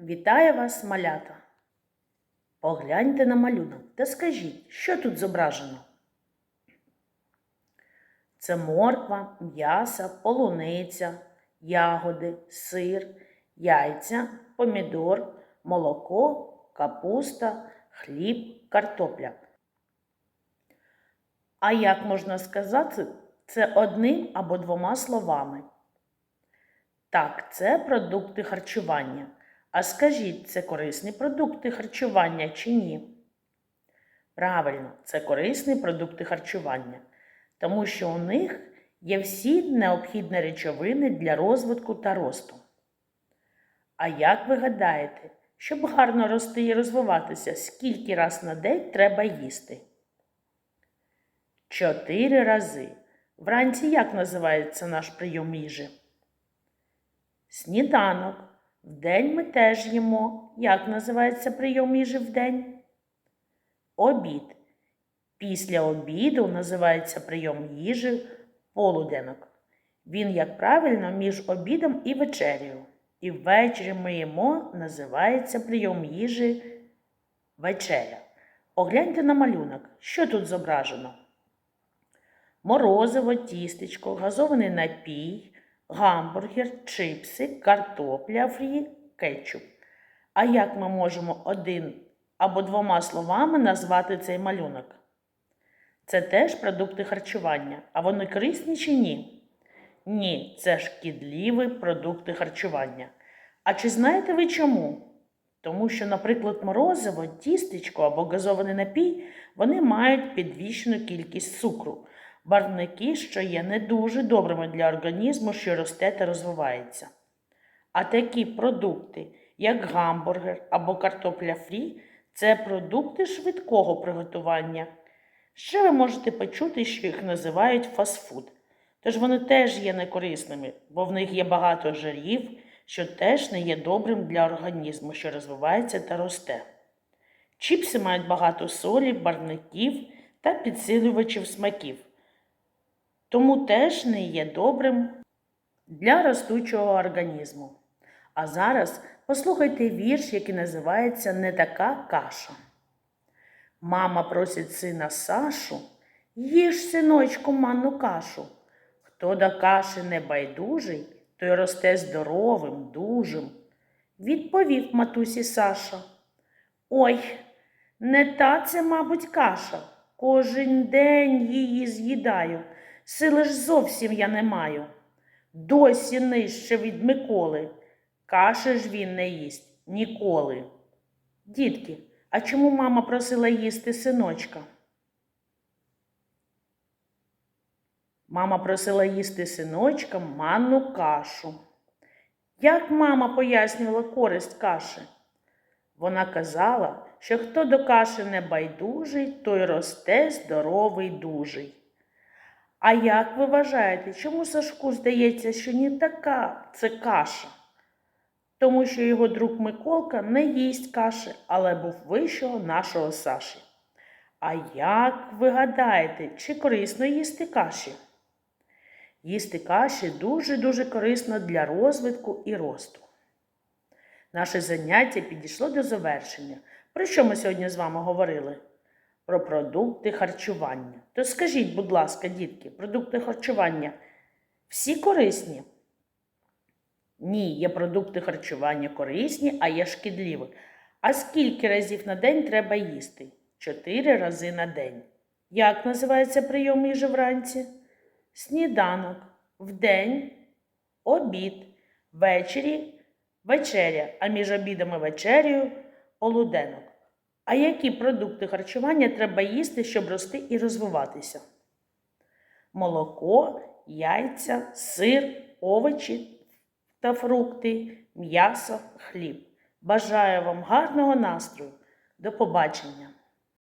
Вітаю вас, малята! Погляньте на малюнок та скажіть, що тут зображено? Це морква, м'ясо, полуниця, ягоди, сир, яйця, помідор, молоко, капуста, хліб, картопля. А як можна сказати це одним або двома словами? Так, це продукти харчування. А скажіть, це корисні продукти харчування чи ні? Правильно, це корисні продукти харчування, тому що у них є всі необхідні речовини для розвитку та росту. А як ви гадаєте, щоб гарно рости і розвиватися, скільки раз на день треба їсти? Чотири рази. Вранці як називається наш прийом їжі? Сніданок. Вдень ми теж їмо. Як називається прийом їжі вдень? Обід. Після обіду називається прийом їжі полуденок. Він, як правильно, між обідом і вечерею. І ввечері ми їмо, називається прийом їжі вечеря. Погляньте на малюнок, що тут зображено? Морозиво, тістечко, газований напій, гамбургер, чипси, картопля фрі, кетчуп. А як ми можемо один або двома словами назвати цей малюнок? Це теж продукти харчування. А вони корисні чи ні? Ні, це шкідливі продукти харчування. А чи знаєте ви чому? Тому що, наприклад, морозиво, тістечко або газований напій вони мають підвищену кількість цукру, барвники, що є не дуже добрими для організму, що росте та розвивається. А такі продукти, як гамбургер або картопля фрі, це продукти швидкого приготування. Ще ви можете почути, що їх називають фастфуд. Тож вони теж є некорисними, бо в них є багато жирів, що теж не є добрим для організму, що розвивається та росте. Чіпси мають багато солі, барвників та підсилювачів смаків, тому теж не є добрим для ростучого організму. А зараз послухайте вірш, який називається Не така каша. Мама просить сина Сашу, їж, синочку, манну кашу. Хто до каші не байдужий, той росте здоровим, дужим. Відповів матусі Саша. Ой, не та це, мабуть, каша. Кожен день її з'їдаю. Сили ж зовсім я не маю. Досі нижче від Миколи. Каші ж він не їсть ніколи. Дітки, а чому мама просила їсти синочка? Мама просила їсти синочка манну кашу. Як мама пояснювала користь каші? Вона казала, що хто до каші не байдужий, той росте здоровий дужий. А як ви вважаєте, чому Сашку здається, що не така це каша? Тому що його друг Миколка не їсть каші, але був вищого нашого Саші. А як ви гадаєте, чи корисно їсти каші? Їсти каші дуже-дуже корисно для розвитку і росту. Наше заняття підійшло до завершення. Про що ми сьогодні з вами говорили? Про продукти харчування. То скажіть, будь ласка, дітки, продукти харчування всі корисні? Ні, є продукти харчування корисні, а є шкідливі. А скільки разів на день треба їсти? Чотири рази на день. Як називається прийом їжі вранці? Сніданок, вдень, обід, ввечері, вечеря, а між обідом і вечерею полуденок. А які продукти харчування треба їсти, щоб рости і розвиватися? Молоко, яйця, сир, овочі та фрукти, м'ясо, хліб. Бажаю вам гарного настрою. До побачення!